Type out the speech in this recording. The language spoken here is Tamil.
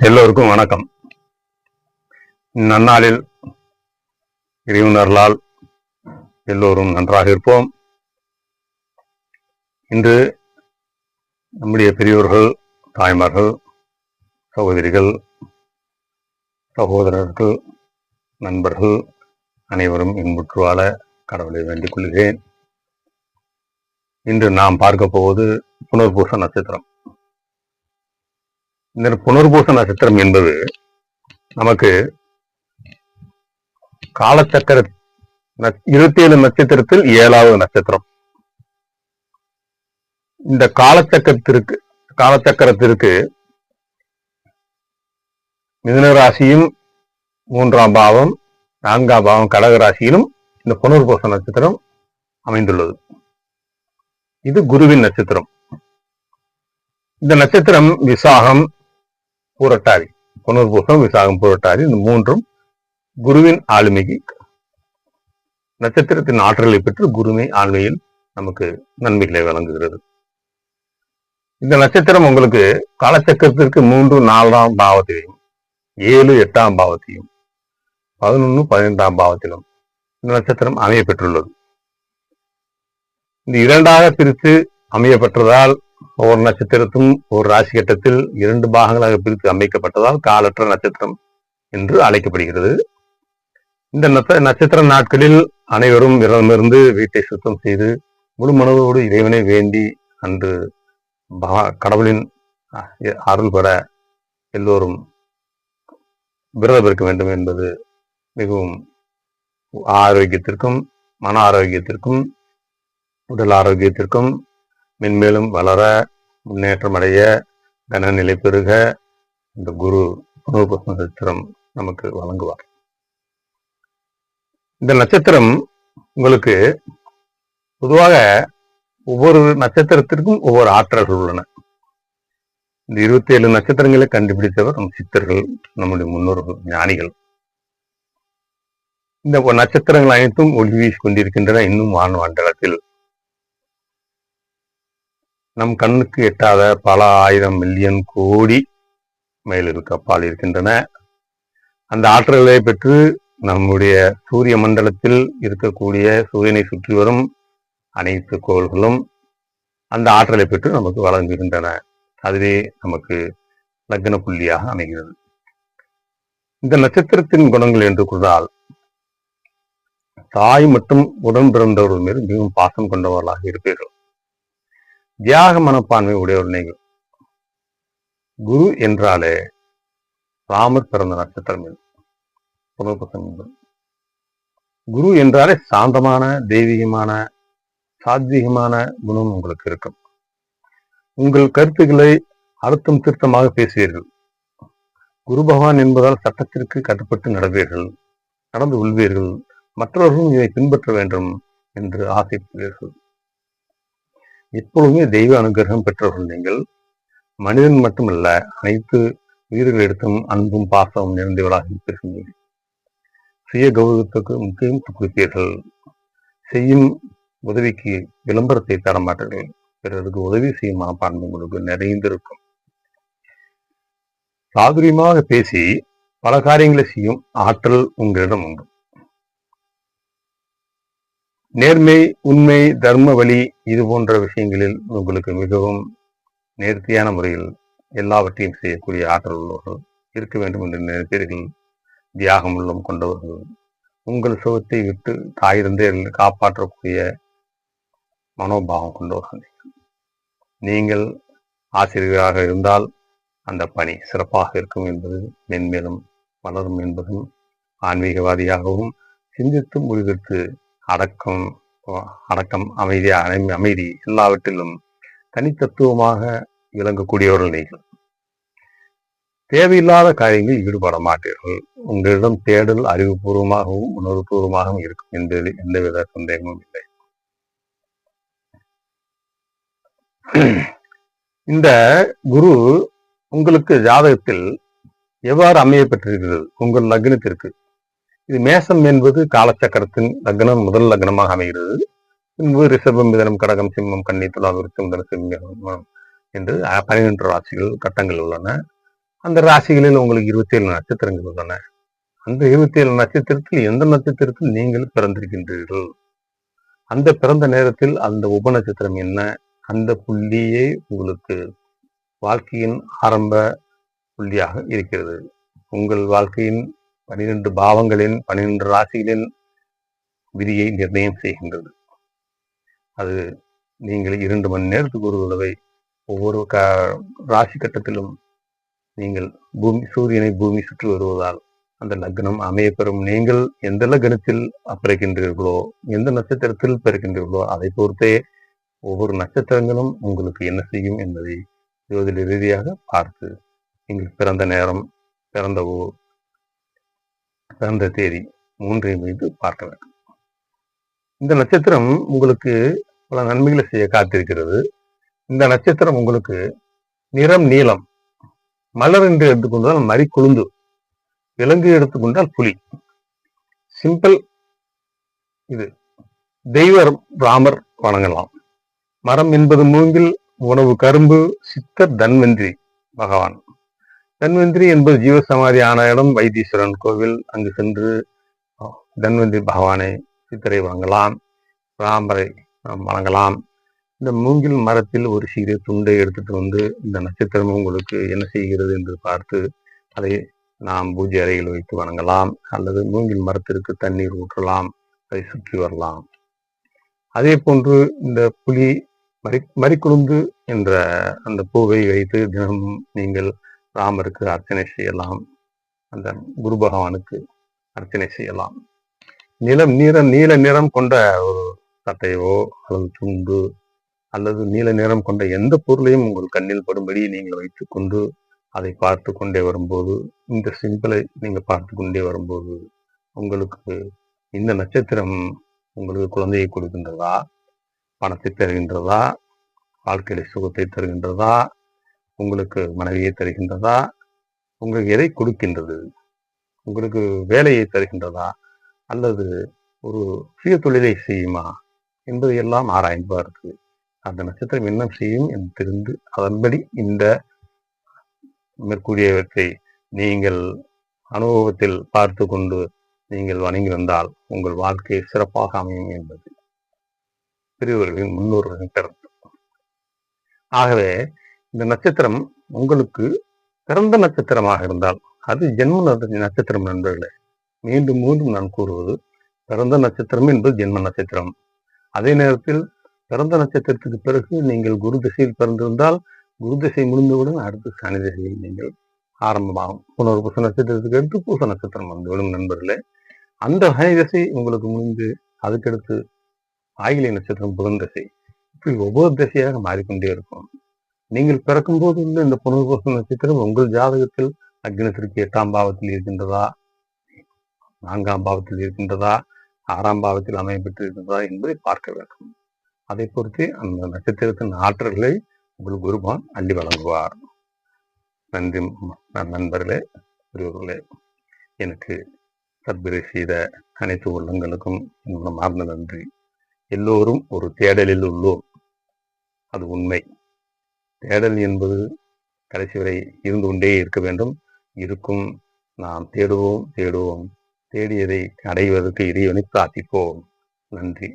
எல்லோருக்கும் வணக்கம். நன்னாளில் இறைவனர்களால் எல்லோரும் நன்றாக இருப்போம். இன்று நம்முடைய பெரியோர்கள் தாய்மார்கள் சகோதரிகள் சகோதரர்கள் நண்பர்கள் அனைவரும் இன்புற்று வாழ கடவுளை வேண்டிக் கொள்கிறேன். இன்று நாம் பார்க்க போவது புனர்பூச நட்சத்திரம். இந்த புனர்பூச நட்சத்திரம் என்பது நமக்கு காலச்சக்கர இருபத்தி ஏழு நட்சத்திரத்தில் ஏழாவது நட்சத்திரம். இந்த காலச்சக்கரத்திற்கு காலச்சக்கரத்திற்கு மிதுன ராசியும் மூன்றாம் பாவம் நான்காம் பாவம் கடக ராசியிலும் இந்த புனர்பூச நட்சத்திரம் அமைந்துள்ளது. இது குருவின் நட்சத்திரம். இந்த நட்சத்திரம் விசாகம் பூரட்டாதி. புனர்பூசம் விசாகம் பூரட்டாதி இந்த மூன்றும் குருவின் ஆளுமைக்கு நட்சத்திரத்தின் ஆற்றலை பெற்று குருமை ஆண்மையில் நமக்கு நன்மைகளை வழங்குகிறது. இந்த நட்சத்திரம் உங்களுக்கு காலச்சக்கரத்திற்கு மூன்று நாலாம் பாவத்திலையும் ஏழு எட்டாம் பாவத்தையும் பதினொன்று பதினைந்தாம் பாவத்திலும் இந்த நட்சத்திரம் அமைய பெற்றுள்ளது. இந்த இரண்டாக பிரித்து அமைய பெற்றதால் ஒவ்வொரு நட்சத்திரத்தும் ஒரு ராசி கட்டத்தில் இரண்டு பாகங்களாக பிரித்து அமைக்கப்பட்டதால் காலற்ற நட்சத்திரம் என்று அழைக்கப்படுகிறது. இந்த நட்சத்திர நாட்களில் அனைவரும் விரதமிருந்து வீட்டை சுத்தம் செய்து முழு மனதோடு இறைவனை வேண்டி அன்று கடவுளின் அருள் பெற எல்லோரும் விரதம் இருக்க வேண்டும் என்பது மிகவும் ஆரோக்கியத்திற்கும் மன ஆரோக்கியத்திற்கும் உடல் ஆரோக்கியத்திற்கும் மென்மேலும் வளர முன்னேற்றம் அடைய கனநிலை பெருக இந்த குரு புனர்பூச நட்சத்திரம் நமக்கு வழங்குவார். இந்த நட்சத்திரம் உங்களுக்கு பொதுவாக ஒவ்வொரு நட்சத்திரத்திற்கும் ஒவ்வொரு ஆற்றல்கள் உள்ளன. இந்த இருபத்தி ஏழு நட்சத்திரங்களை கண்டுபிடித்தவர் நம் சித்தர்கள் நம்முடைய முன்னோர்கள் ஞானிகள். இந்த நட்சத்திரங்கள் அனைத்தும் ஒளி வீசி கொண்டிருக்கின்றன இன்னும் வான் மண்டலத்தில். நம் கண்ணுக்கு எட்டாத பல ஆயிரம் மில்லியன் கோடி மைலுக்கு அப்பால் இருக்கின்றன. அந்த ஆற்றல்களை பெற்று நம்முடைய சூரிய மண்டலத்தில் இருக்கக்கூடிய சூரியனை சுற்றி வரும் அனைத்து கோள்களும் அந்த ஆற்றலை பெற்று நமக்கு வழங்குகின்றன. அதுவே நமக்கு லக்ன புள்ளியாக அமைகிறது. இந்த நட்சத்திரத்தின் குணங்கள் என்று கூறினால் தாய் மற்றும் உடன் பிறந்தவர்கள் மீது மிகவும் பாசம் கொண்டவர்களாக இருப்பீர்கள். தியாக மனப்பான்மை உடையவர் நீங்கள் குரு என்றாலே ராமர் பிறந்த நட்சத்திரம் குரு என்றாலே சாந்தமான தெய்வீகமான சாத்வீகமான குணம் உங்களுக்கு இருக்கும். உங்கள் கருத்துக்களை அழுத்தம் திருத்தமாக பேசுவீர்கள். குரு பகவான் என்பதால் சட்டத்திற்கு கட்டுப்பட்டு நடவீர்கள் நடந்து கொள்வீர்கள். மற்றவர்களும் இதை பின்பற்ற வேண்டும் என்று ஆசைப்படுவீர்கள். எப்பொழுதுமே தெய்வ அனுகிரகம் பெற்றவர்கள் நீங்கள். மனிதன் மட்டுமல்ல அனைத்து உயிர்களிடத்தும் அன்பும் பாசமும் நிறைந்தவர்களாக இருப்பீர்கள். சுய கௌரவத்துக்கு முக்கியம் கொடுப்பீர்கள். செய்யும் உதவிக்கு விளம்பரத்தை தரமாட்டீர்கள் பிறருக்கு உதவி செய்யும் மனப்பான்மை உங்களுக்கு நிறைந்திருக்கும். சாதுரியமாக பேசி பல காரியங்களை செய்யும் ஆற்றல் உங்களிடம் உண்டு. நேர்மை உண்மை தர்ம வழி இது போன்ற விஷயங்களில் உங்களுக்கு மிகவும் நேர்த்தியான முறையில் எல்லாவற்றையும் செய்யக்கூடிய ஆற்றல் உள்ளவர்கள் இருக்க வேண்டும் என்று நினைப்பீர்கள். தியாகம் உள்ளம் கொண்டவர்கள் உங்கள் சுகத்தை விட்டு தாயிருந்தே காப்பாற்றக்கூடிய மனோபாவம் கொண்டவர்கள். நீங்கள் ஆசிரியராக இருந்தால் அந்த பணி சிறப்பாக இருக்கும் என்பது மென்மேலும் வளரும் என்பதும் ஆன்மீகவாதியாகவும் சிந்தித்து முடிவெடுத்து அடக்கம் அடக்கம் அமைதி அமைதி எல்லாவற்றிலும் தனித்தத்துவமாக விளங்கக்கூடியவர்கள் நீங்கள். தேவையில்லாத காரியங்களில் ஈடுபட மாட்டீர்கள். உங்களிடம் தேடல் அறிவுபூர்வமாகவும் உணர்வுபூர்வமாகவும் இருக்கும் என்பதில் எந்தவித சந்தேகமும் இல்லை. இந்த குரு உங்களுக்கு ஜாதகத்தில் எவ்வாறு அமைய பெற்றிருக்கிறது? உங்கள் லக்னத்திற்கு. இது மேசம் என்பது காலச்சக்கரத்தின் லக்னம் முதல் லக்னமாக அமைகிறது. பின்பு ரிஷபம் மிதனம் கடகம் சிம்மம் கன்னி துலா விருச்சம் தனுசு என்று பன்னிரெண்டு ராசிகள் கட்டங்கள் உள்ளன. அந்த ராசிகளில் உங்களுக்கு இருபத்தி ஏழு நட்சத்திரங்கள் உள்ளன. அந்த இருபத்தி ஏழு நட்சத்திரத்தில் எந்த நட்சத்திரத்தில் நீங்கள் பிறந்திருக்கின்றீர்கள்? அந்த பிறந்த நேரத்தில் அந்த உப நட்சத்திரம் என்ன? அந்த புள்ளியே உங்களுக்கு வாழ்க்கையின் ஆரம்ப புள்ளியாக இருக்கிறது. உங்கள் வாழ்க்கையின் பனிரெண்டு பாவங்களின் பனிரெண்டு ராசிகளின் விதியை நிர்ணயம் செய்கின்றது. அது நீங்கள் இரண்டு மணி நேரத்துக்கு ஒரு தடவை ஒவ்வொரு க ராசி கட்டத்திலும் நீங்கள் பூமி சூரியனை பூமி சுற்றி வருவதால் அந்த லக்னம் அமையப்பெறும். நீங்கள் எந்த லக்னத்தில் பிறக்கின்றீர்களோ எந்த நட்சத்திரத்தில் பிறக்கின்றீர்களோ அதை பொறுத்தே ஒவ்வொரு நட்சத்திரங்களும் உங்களுக்கு என்ன செய்யும் என்பதை ஜோதிட ரீதியாக பார்த்து நீங்கள் பிறந்த நேரம் பிறந்த ஊர் பிறந்த தேதி மூன்றையும் மீது பார்க்க வேண்டும். இந்த நட்சத்திரம் உங்களுக்கு பல நன்மைகளை செய்ய காத்திருக்கிறது. இந்த நட்சத்திரம் உங்களுக்கு நிறம் நீளம் மலர் என்று எடுத்துக்கொண்டால் மறி குழுந்து விலங்கு எடுத்துக்கொண்டால் புலி. சிம்பிள் இது. தெய்வ ராமர் வணங்கலாம். மரம் என்பது மூங்கில் உணவு கரும்பு சித்தர் தன்வந்திரி பகவான். தன்வந்திரி என்பது ஜீவசமாதி ஆன இடம் வைத்தீஸ்வரன் கோவில் அங்கு சென்று தன்வந்திரி பகவானை சித்தரை வணங்கலாம் ராமரை வணங்கலாம். இந்த மூங்கில் மரத்தில் ஒரு சிறிய துண்டை எடுத்துட்டு வந்து இந்த நட்சத்திரம் உங்களுக்கு என்ன செய்கிறது என்று பார்த்து அதை நாம் பூஜை அறையில் வைத்து வணங்கலாம். அல்லது மூங்கில் மரத்திற்கு தண்ணீர் ஊற்றலாம் அதை சுற்றி வரலாம். அதே போன்று இந்த புலி மறி மறிக்குழுந்து என்ற அந்த பூவை வைத்து தினமும் நீங்கள் ராமருக்கு அர்ச்சனை செய்யலாம். அந்த குரு பகவானுக்கு அர்ச்சனை செய்யலாம். நிலம் நீர நீல நிறம் கொண்ட ஒரு சட்டையோ அல்லது துண்டு அல்லது நீல நிறம் கொண்ட எந்த பொருளையும் உங்கள் கண்ணில் படும்படி நீங்கள் வைத்துக்கொண்டு அதை பார்த்து கொண்டே வரும்போது இந்த சிம்பிளை நீங்கள் பார்த்து கொண்டே வரும்போது உங்களுக்கு இந்த நட்சத்திரம் உங்களுக்கு குழந்தையை கொடுக்கின்றதா? பணத்தை தருகின்றதா? வாழ்க்கையில சுகத்தை தருகின்றதா? உங்களுக்கு மனைவியை தருகின்றதா? உங்களுக்கு எதை கொடுக்கின்றது? உங்களுக்கு வேலையை தருகின்றதா? அல்லது ஒரு சுய தொழிலை செய்யுமா? என்பதை எல்லாம் ஆராய்ந்து அந்த நட்சத்திரம் என்ன செய்யும் என்று தெரிந்து அதன்படி இந்த மேற்கூறியவற்றை நீங்கள் அனுபவத்தில் பார்த்து கொண்டு நீங்கள் வணங்கி வந்தால் உங்கள் வாழ்க்கை சிறப்பாக அமையும் என்பது. பெரியவர்களின் முன்னோர்களின் கருத்து ஆகவே இந்த நட்சத்திரம் உங்களுக்கு பிறந்த நட்சத்திரமாக இருந்தால் அது ஜென்ம நட்சத்திரம் நண்பர்களே. மீண்டும் மீண்டும் நான் கூறுவது பிறந்த நட்சத்திரம் என்பது ஜென்ம நட்சத்திரம். அதே நேரத்தில் பிறந்த நட்சத்திரத்துக்கு பிறகு நீங்கள் குரு திசையில் பிறந்திருந்தால் குரு திசை முடிந்தவுடன் அடுத்து சனி திசையில் நீங்கள் ஆரம்பமாகும். புனர் பூச நட்சத்திரத்துக்கு அடுத்து பூச நட்சத்திரம் வந்துவிடும் நண்பர்களே. அந்த சனி திசை உங்களுக்கு முடிந்து அதுக்கடுத்து ஆயிலை நட்சத்திரம் புதன் திசை. இப்படி ஒவ்வொரு திசையாக மாறிக்கொண்டே இருக்கும். நீங்கள் பிறக்கும் போது உள்ள இந்த புனர்பூச நட்சத்திரம் உங்கள் ஜாதகத்தில் அக்னத்திற்கு எட்டாம் பாவத்தில் இருக்கின்றதா? நான்காம் பாவத்தில் இருக்கின்றதா? ஆறாம் பாவத்தில் அமையப்பட்டு இருக்கின்றதா என்பதை பார்க்க வேண்டும். அதை பொறுத்து அந்த நட்சத்திரத்தின் ஆற்றல்களை உங்கள் குருபான் அள்ளி வழங்குவார். நன்றி நண்பர்களே குருவர்களே எனக்கு தற்பிரை செய்த அனைத்து உள்ளங்களுக்கும் என்னோட மார்ந்த நன்றி. எல்லோரும் ஒரு தேடலில் உள்ளோம். அது உண்மை. தேடல் என்பது கடைசி வரை இருந்து கொண்டே இருக்க வேண்டும். இருக்கும். நாம் தேடுவோம் தேடுவோம். தேடியதை அடைவதற்கு இறைவனை பிரார்த்திப்போம் நன்றி.